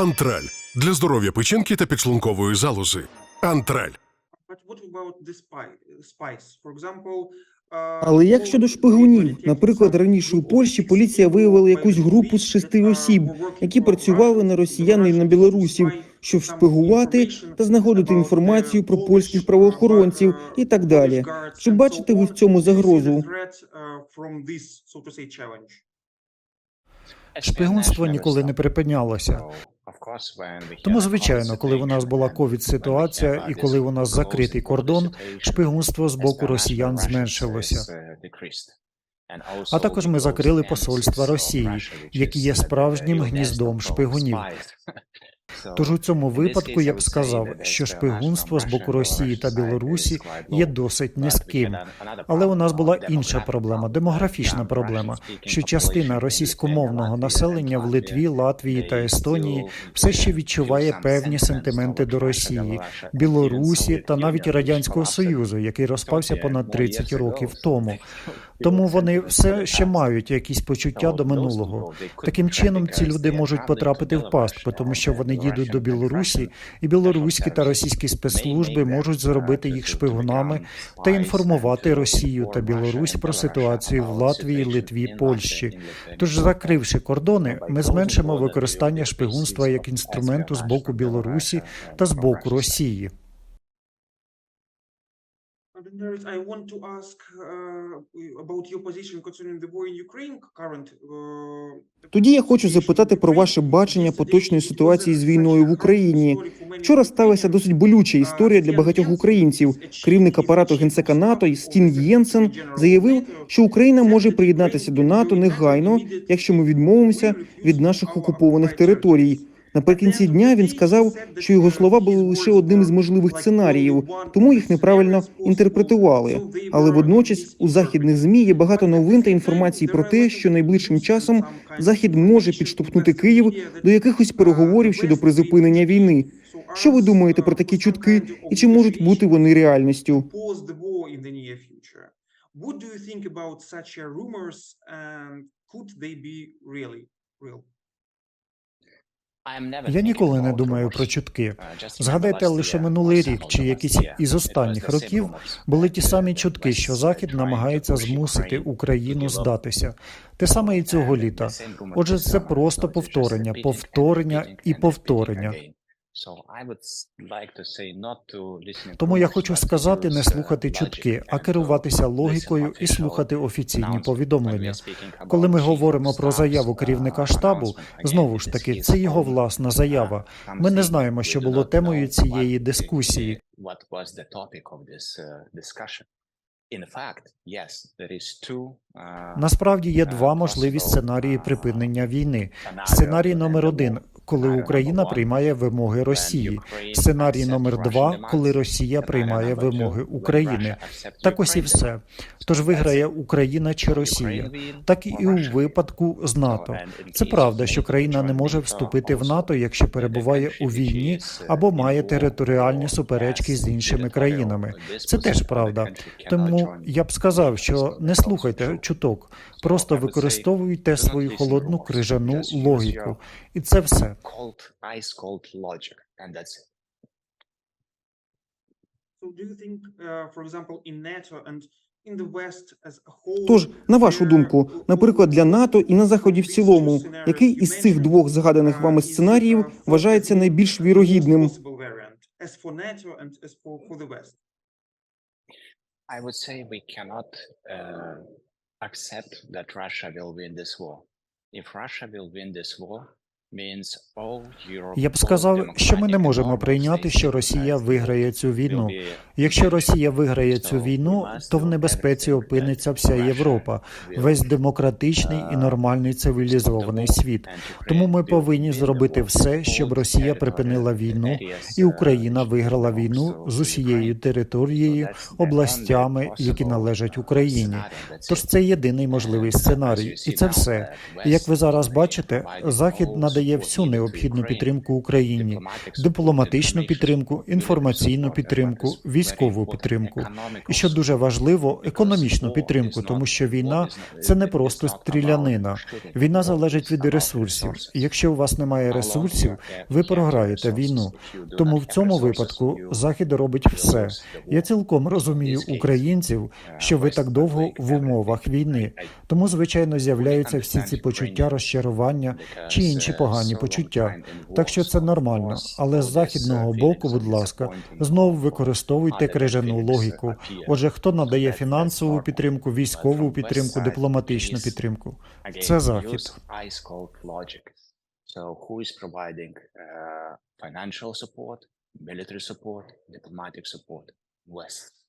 Антраль для здоров'я печінки та підшлункової залози. Антраль. Uh, Але як щодо шпигунів? Наприклад, раніше у Польщі поліція виявила якусь групу з шести осіб, які працювали на росіян і на білорусів, щоб шпигувати та знаходити інформацію про польських правоохоронців і так далі. Чи бачите ви в цьому загрозу? Шпигунство ніколи не припинялося. Тому, звичайно, коли у нас була ковід-ситуація і коли у нас закритий кордон, шпигунство з боку росіян зменшилося. А також ми закрили посольства Росії, які є справжнім гніздом шпигунів. Тож у цьому випадку я б сказав, що шпигунство з боку Росії та Білорусі є досить низьким. Але у нас була інша проблема демографічна проблема, що частина російськомовного населення в Литві, Латвії та Естонії все ще відчуває певні сентименти до Росії, Білорусі та навіть радянського союзу, який розпався понад 30 років тому. Тому вони все ще мають якісь почуття до минулого. Таким чином, ці люди можуть потрапити в пастку, тому що вони їдуть до Білорусі, і білоруські та російські спецслужби можуть зробити їх шпигунами та інформувати Росію та Білорусь про ситуацію в Латвії, Литві, Польщі. Тож, закривши кордони, ми зменшимо використання шпигунства як інструменту з боку Білорусі та з боку Росії. I want to ask uh, about your position concerning the war in Ukraine current. uh, Тоді я хочу запитати про ваше бачення поточної ситуації з війною в Україні. Вчора сталася досить болюча історія для багатьох українців. Керівник апарату генсека НАТО Стін Єнсен заявив, що Україна може приєднатися до НАТО негайно, якщо ми відмовимося від наших окупованих територій. Наприкінці дня він сказав, що його слова були лише одним із можливих сценаріїв, тому їх неправильно інтерпретували. Але водночас у західних змі є багато новин та інформації про те, що найближчим часом Захід може підштовхнути Київ до якихось переговорів щодо призупинення війни. Що ви думаєте про такі чутки, і чи можуть бути вони реальністю? What do you think about such rumors and could they be really real? Я ніколи не думаю про чутки. Згадайте лише минулий рік чи якісь із останніх років були ті самі чутки, що Захід намагається змусити Україну здатися. Те саме і цього літа. Отже, це просто повторення, повторення і повторення. Тому я хочу сказати, не слухати чутки, а керуватися логікою і слухати офіційні повідомлення. Коли ми говоримо про заяву керівника штабу, знову ж таки, це його власна заява. Ми не знаємо, що було темою цієї дискусії. Насправді є два можливі сценарії припинення війни. Сценарій номер один, коли Україна приймає вимоги Росії. Сценарій номер два, коли Росія приймає вимоги України. Так ось і все. Тож виграє Україна чи Росія. Так і у випадку з НАТО. Це правда, що країна не може вступити в НАТО, якщо перебуває у війні або має територіальні суперечки з іншими країнами. Це теж правда. Тому я б сказав, що не слухайте чуток, просто використовуйте свою холодну крижану логіку, і це все. So do you think, uh, for example, in NATO and in the West as a whole, Тож, на вашу думку, наприклад, для НАТО і на заході в цілому, який із цих двох згаданих вами сценаріїв вважається найбільш вірогідним? possible as for NATO and as for, for the West? I would say we cannot uh, accept that Russia will win this war. If Russia will win this war, Я б сказав, що ми не можемо прийняти, що Росія виграє цю війну. Якщо Росія виграє цю війну, то в небезпеці опиниться вся Європа, весь демократичний і нормальний цивілізований світ. Тому ми повинні зробити все, щоб Росія припинила війну, і Україна виграла війну з усією територією, областями, які належать Україні. Тож це єдиний можливий сценарій, і це все. Як ви зараз бачите, Захід надає всю необхідну підтримку Україні: дипломатичну підтримку, інформаційну підтримку, військову підтримку. І що дуже важливо, економічну підтримку, тому що війна це не просто стрілянина. Війна залежить від ресурсів. І якщо у вас немає ресурсів, ви програєте війну. Тому в цьому випадку Захід робить все. Я цілком розумію українців, що ви так довго в умовах війни. Тому, звичайно, з'являються всі ці почуття розчарування чи інші погані почуття. Так що це нормально. Але з західного боку, будь ласка, знову використовуйте крижану логіку. Отже, хто надає фінансову підтримку, військову підтримку, дипломатичну підтримку? Це захід. So who is providing uh, financial support, military support, diplomatic support? West.